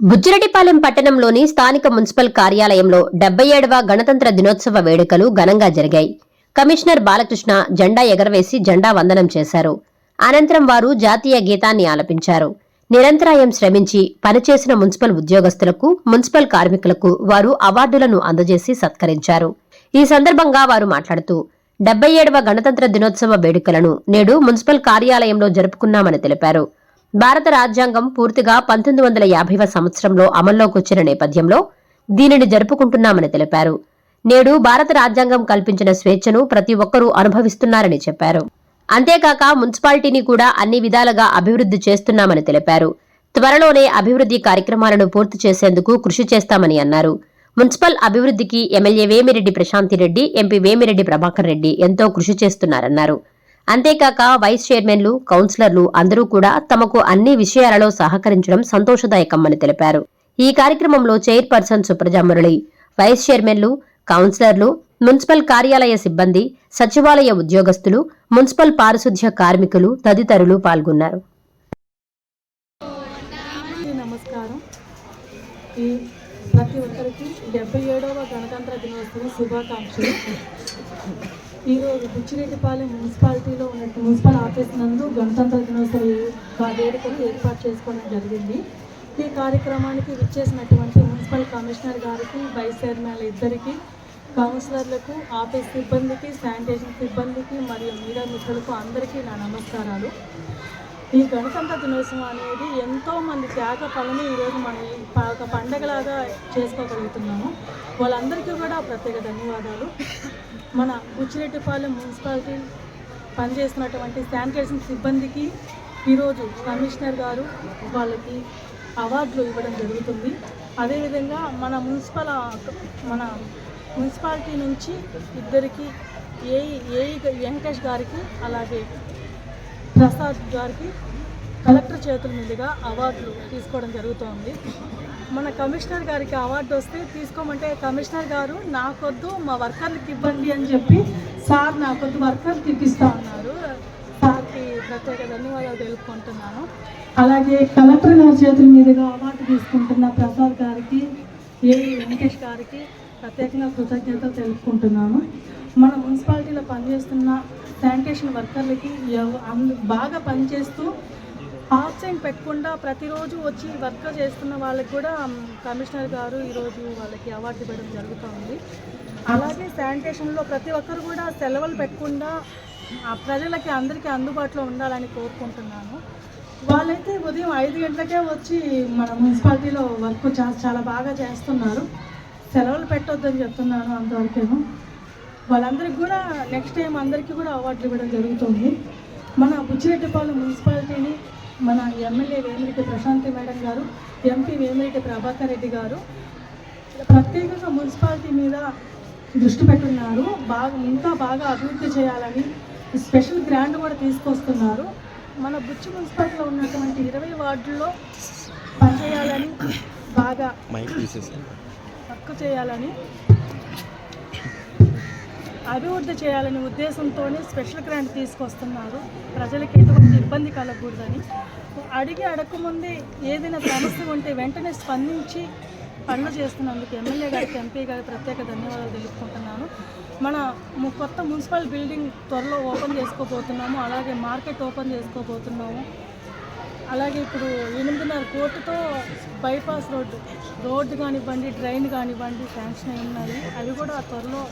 బుజ్జిరెడ్డిపాలెం పట్టణంలోని స్థానిక మున్సిపల్ కార్యాలయంలో డెబ్బై ఏడవ గణతంత్ర దినోత్సవ వేడుకలు ఘనంగా జరిగాయి. కమిషనర్ బాలకృష్ణ జెండా ఎగరవేసి జెండా వందనం చేశారు. అనంతరం వారు జాతీయ గీతాన్ని ఆలపించారు. నిరంతరాయం శ్రమించి పనిచేసిన మున్సిపల్ ఉద్యోగస్తులకు మున్సిపల్ కార్మికులకు వారు అవార్డులను అందజేసి సత్కరించారు. ఈ సందర్భంగా వారు మాట్లాడుతూ డెబ్బై ఏడవ గణతంత్ర దినోత్సవ వేడుకలను నేడు మున్సిపల్ కార్యాలయంలో జరుపుకున్నామని తెలిపారు. భారత రాజ్యాంగం పూర్తిగా పంతొమ్మిది వందల యాభైవ సంవత్సరంలో అమల్లోకి వచ్చిన నేపథ్యంలో దీనిని జరుపుకుంటున్నామని తెలిపారు. నేడు భారత రాజ్యాంగం కల్పించిన స్వేచ్ఛను ప్రతి ఒక్కరూ అనుభవిస్తున్నారని చెప్పారు. అంతేకాక మున్సిపాలిటీని కూడా అన్ని విధాలుగా అభివృద్ధి చేస్తున్నామని తెలిపారు. త్వరలోనే అభివృద్ధి కార్యక్రమాలను పూర్తి చేసేందుకు కృషి చేస్తామని అన్నారు. మున్సిపల్ అభివృద్ధికి ఎమ్మెల్యే వేమిరెడ్డి ప్రశాంతిరెడ్డి ఎంపీ వేమిరెడ్డి ప్రభాకర్ రెడ్డి ఎంతో కృషి చేస్తున్నారన్నారు. అంతేకాక వైస్ చైర్మన్లు కౌన్సిలర్లు అందరూ కూడా తమకు అన్ని విషయాలలో సహకరించడం సంతోషదాయకమని తెలిపారు. ఈ కార్యక్రమంలో చైర్పర్సన్ సుప్రజామురళి వైస్ చైర్మన్లు కౌన్సిలర్లు మున్సిపల్ కార్యాలయ సిబ్బంది సచివాలయ ఉద్యోగస్తులు మున్సిపల్ పారిశుధ్య కార్మికులు తదితరులు పాల్గొన్నారు. నమస్కారం. ప్రతి ఒక్కరికి డెబ్బై ఏడవ గణతంత్ర దినోత్సవం శుభాకాంక్షలు. ఈరోజు బుచ్చిరెడ్డిపాలెం మున్సిపాలిటీలో ఉన్న మున్సిపల్ ఆఫీస్ నందు గణతంత్ర దినోత్సవ వేడుకలు ఏర్పాటు చేసుకోవడం జరిగింది. ఈ కార్యక్రమానికి విచ్చేసినటువంటి మున్సిపల్ కమిషనర్ గారికి వైస్ చైర్మన్ ఇద్దరికి కౌన్సిలర్లకు ఆఫీస్ సిబ్బందికి శానిటేషన్ సిబ్బందికి మరియు మీడియా మిత్రులకు అందరికీ నా నమస్కారాలు. ఈ గణతంత్ర దినోత్సవం అనేది ఎంతో మంది త్యాగ ఫలమే ఈరోజు మనం ఈ ఒక పండగలాగా చేసుకోగలుగుతున్నాము. వాళ్ళందరికీ కూడా ప్రత్యేక ధన్యవాదాలు. మన బుచ్చిరెడ్డిపాలెం మున్సిపాలిటీ పనిచేస్తున్నటువంటి శానిటేషన్ సిబ్బందికి ఈరోజు కమిషనర్ గారు వాళ్ళకి అవార్డులు ఇవ్వడం జరుగుతుంది. అదేవిధంగా మన మున్సిపల్ మన మున్సిపాలిటీ నుంచి ఇద్దరికి ఏ ఏ వెంకటేష్ గారికి అలాగే ప్రసాద్ గారికి కలెక్టర్ చేతుల మీదుగా అవార్డులు తీసుకోవడం జరుగుతోంది. మన కమిషనర్ గారికి అవార్డు వస్తే తీసుకోమంటే కమిషనర్ గారు నాకొద్దు మా వర్కర్లకు ఇవ్వండి అని చెప్పి సార్ నాకొద్దు వర్కర్లు ఇప్పిస్తా ఉన్నారు సార్కి ప్రత్యేక ధన్యవాదాలు తెలుపుకుంటున్నాను. అలాగే కలెక్టర్ గారి చేతుల మీదుగా అవార్డు తీసుకుంటున్న ప్రసాద్ గారికి ఏ. వెంకటేష్ గారికి ప్రత్యేకంగా కృతజ్ఞతలు తెలుపుకుంటున్నాను. మన మున్సిపాలిటీలో పనిచేస్తున్న శానిటేషన్ వర్కర్లకి బాగా పనిచేస్తూ ఆబ్సెంట్ పెట్టకుండా ప్రతిరోజు వచ్చి వర్క్ చేస్తున్న వాళ్ళకి కూడా కమిషనర్ గారు ఈరోజు వాళ్ళకి అవార్డు ఇవ్వడం జరుగుతుంది. అలాగే శానిటేషన్లో ప్రతి ఒక్కరు కూడా సెలవులు పెట్టకుండా ఆ ప్రజలకి అందరికీ అందుబాటులో ఉండాలని కోరుకుంటున్నాను. వాళ్ళైతే ఉదయం ఐదు గంటలకే వచ్చి మన మున్సిపాలిటీలో వర్క్ చా- చాలా బాగా చేస్తున్నారు. సెలవులు పెట్టొద్దని చెప్తున్నాను అంతవరకేమో. వాళ్ళందరికీ కూడా నెక్స్ట్ టైం అందరికీ కూడా అవార్డులు ఇవ్వడం జరుగుతుంది. మన బుచ్చిరెడ్డిపాలెం మున్సిపాలిటీని మన ఎమ్మెల్యే వేమిరెడ్డి ప్రశాంతి మేడం గారు ఎంపీ వేమిరెడ్డి ప్రభాకర్ రెడ్డి గారు ప్రత్యేకంగా మున్సిపాలిటీ మీద దృష్టి పెట్టున్నారు. బాగా ఇంకా బాగా అభివృద్ధి చేయాలని స్పెషల్ గ్రాంట్ కూడా తీసుకొస్తున్నారు. మన బుచ్చి మున్సిపాలిటీలో ఉన్నటువంటి ఇరవై వార్డుల్లో పనిచేయాలని బాగా వర్క్ చేయాలని అభివృద్ధి చేయాలనే ఉద్దేశంతోనే స్పెషల్ గ్రాంట్ తీసుకొస్తున్నారు. ప్రజలకు ఎటువంటి ఇబ్బంది కలగకూడదని. అడిగి అడగకముందే ఏదైనా సమస్య ఉంటే వెంటనే స్పందించి పనులు చేస్తున్నందుకు ఎమ్మెల్యే గారికి ఎంపీ గారికి ప్రత్యేక ధన్యవాదాలు తెలుపుకుంటున్నాను. మన కొత్త మున్సిపల్ బిల్డింగ్ త్వరలో ఓపెన్ చేసుకోబోతున్నాము. అలాగే మార్కెట్ ఓపెన్ చేసుకోబోతున్నాము. అలాగే ఇప్పుడు ఎనిమిదిన్నర కోట్లతో బైపాస్ రోడ్డు రోడ్డు కానివ్వండి డ్రైన్ కానివ్వండి శాంక్షన్ అయి ఉన్నాయి. అవి కూడా త్వరలో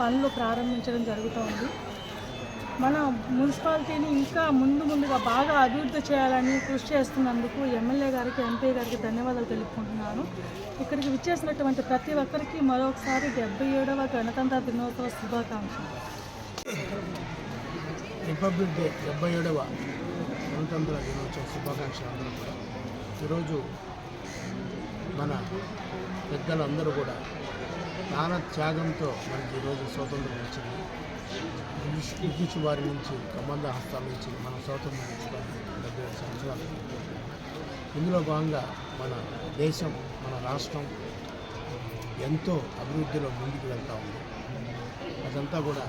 పనులు ప్రారంభించడం జరుగుతోంది. మన మున్సిపాలిటీని ఇంకా ముందు ముందుగా బాగా అభివృద్ధి చేయాలని కృషి చేస్తున్నందుకు ఎమ్మెల్యే గారికి ఎంపీ గారికి ధన్యవాదాలు తెలుపుకుంటున్నాను. ఇక్కడికి విచ్చేసినటువంటి ప్రతి ఒక్కరికి మరొకసారి డెబ్బై ఏడవ గణతంత్ర దినోత్సవ శుభాకాంక్షలు. రిపబ్లిక్ డే డెబ్బై ఏడవ గణతంత్ర దినోత్సవ శుభాకాంక్షలు అందరూ కూడా. ఈరోజు మన పెద్దలందరూ కూడా ప్రాణ త్యాగంతో మనకి ఈరోజు స్వతంత్రం వచ్చింది. బ్రిటిష్ బ్రిటిష్ వారి నుంచి కబంధ హస్తాల నుంచి మన స్వాతంత్రం తెచ్చుకోవడానికి డెబ్బై సంవత్సరాలు. ఇందులో భాగంగా మన దేశం మన రాష్ట్రం ఎంతో అభివృద్ధిలో ముందుకు వెళ్తూ ఉంది. అదంతా కూడా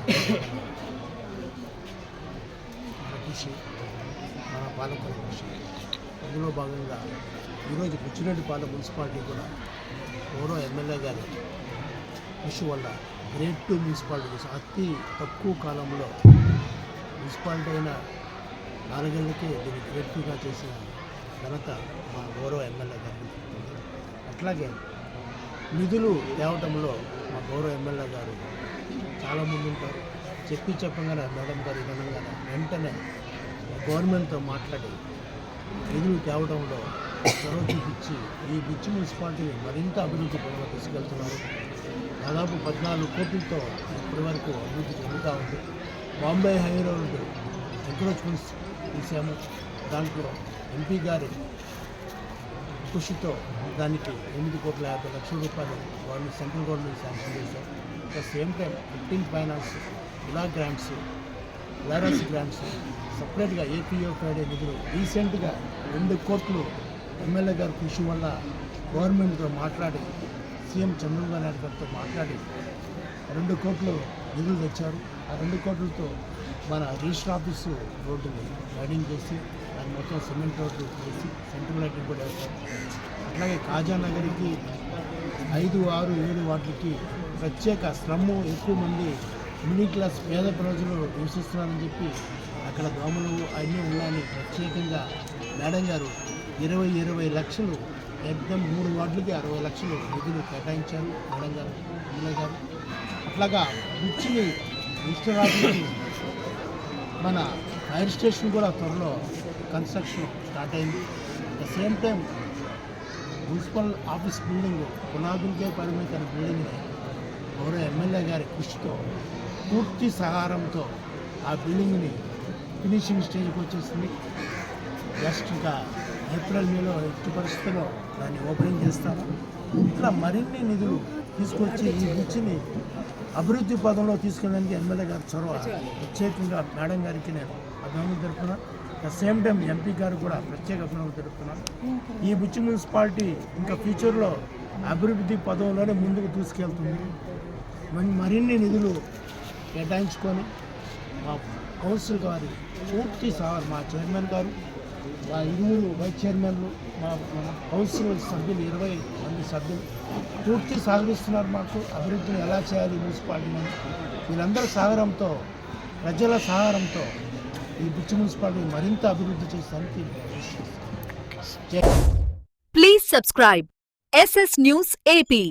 మన కృషి మన పాలకుల కృషి. అందులో భాగంగా ఈరోజు బుచ్చిరెడ్డిపాలెం మున్సిపాలిటీ కూడా ఓరో ఎమ్మెల్యే గారు కృషి వల్ల గ్రేట్ టూ మున్సిపాలిటీ అతి తక్కువ కాలంలో మున్సిపాలిటీ అయిన నాలుగేళ్ళకే దీన్ని గ్రేట్ టూగా చేసిన ఘనత మా గౌరవ ఎమ్మెల్యే గారు అట్లాగే నిధులు తేవటంలో మా గౌరవ ఎమ్మెల్యే గారు చాలా మంది ఉంటారు చెప్పి చెప్పగానే మేడం గారు విధంగానే వెంటనే గవర్నమెంట్తో మాట్లాడి నిధులు తేవడంలో చొరవ చూపించి ఈ బిచ్చి మున్సిపాలిటీని మరింత అభివృద్ధి పనులు తీసుకెళ్తున్నారు. దాదాపు పద్నాలుగు కోట్లతో ఇప్పటి వరకు అభివృద్ధి చెందుతూ ఉంది. బాంబే హై రోడ్ ఎంక్రోచ్మెంట్స్ తీసాము దాంట్లో ఎంపీ గారి కృషితో దానికి ఎనిమిది కోట్ల యాభై లక్షల రూపాయలు గవర్నమెంట్ సెంట్రల్ గవర్నమెంట్ శాంక్షన్ చేశారు at the same time fifteen finance ఇలా గ్రాంట్స్ లారస్ గ్రాంట్స్ సపరేట్గా ఏపీఓ ఫ్రైడే నిధులు రీసెంట్గా రెండు కోట్లు ఎమ్మెల్యే గారి కృషి వల్ల గవర్నమెంట్తో మాట్లాడి సీఎం చంద్రబాబు నాయుడు గారితో మాట్లాడి రెండు కోట్లు నిధులు తెచ్చారు. ఆ రెండు కోట్లతో మన రిజిస్టర్ ఆఫీసు రోడ్డుని రైడింగ్ చేసి దాని మొత్తం సిమెంట్ రోడ్డు చేసి సెంట్రల్ లైటింగ్ కూడా వేస్తారు. అట్లాగే కాజానగర్కి ఐదు ఆరు ఏడు వాటికి ప్రత్యేక శ్రమ ఎక్కువ మంది మిడిల్ క్లాస్ పేద ప్రజలు నివసిస్తున్నారని చెప్పి అక్కడ దోమలు అన్నీ ఉన్నాయని ప్రత్యేకంగా మేడం గారు ఇరవై ఇరవై లక్షలు ఎగ్దం మూడు వార్డులకి అరవై లక్షలు నిధులు కేటాయించారు మేడం గారు ఎమ్మెల్యే గారు. అట్లాగా బుచ్చిని మిస్టర్ మన ఫైర్ స్టేషన్ కూడా త్వరలో కన్స్ట్రక్షన్ స్టార్ట్ అయింది. The same time municipal office building పునాదులకే పరిమితమైన బిల్డింగ్ని గౌరవ ఎమ్మెల్యే గారి కృషితో పూర్తి సహారంతో ఆ బిల్డింగ్ని ఫినిషింగ్ స్టేజ్కి వచ్చేసింది. జస్ట్ ఇంకా ఏప్రిల్ మేలో ఎట్టి పరిస్థితుల్లో దాన్ని ఓపెనింగ్ చేస్తాను. ఇట్లా మరిన్ని నిధులు తీసుకొచ్చి ఈ బుచ్చిని అభివృద్ధి పదంలో తీసుకెళ్ళడానికి ఎమ్మెల్యే గారు చొరవ ప్రత్యేకంగా మేడం గారికి నేను అభినందనలు తెలుపుతున్నాను అట్ సేమ్ టైం ఎంపీ గారు కూడా ప్రత్యేక అభినందనలు తెలుపుతున్నాను ఈ బుచ్చి మున్సిపాలిటీ ఇంకా ఫ్యూచర్లో అభివృద్ధి పదంలోనే ముందుకు తీసుకెళ్తుంది. మరిన్ని నిధులు కేటాయించుకొని మా కౌన్సిల్ గారి పూర్తి సార్ మా చైర్మన్ గారు ఇరువురు వైస్ చైర్మన్లు మా కౌన్సిల్ సభ్యులు ఇరవై మంది సభ్యులు పూర్తి సహకరిస్తున్నారు మాకు. అభివృద్ధిని ఎలా చేయాలి మున్సిపాలిటీని వీళ్ళందరి సహకారంతో ప్రజల సహకారంతో ఈ బుచ్చి మున్సిపాలిటీ మరింత అభివృద్ధి చేస్తానికి please subscribe SS news AP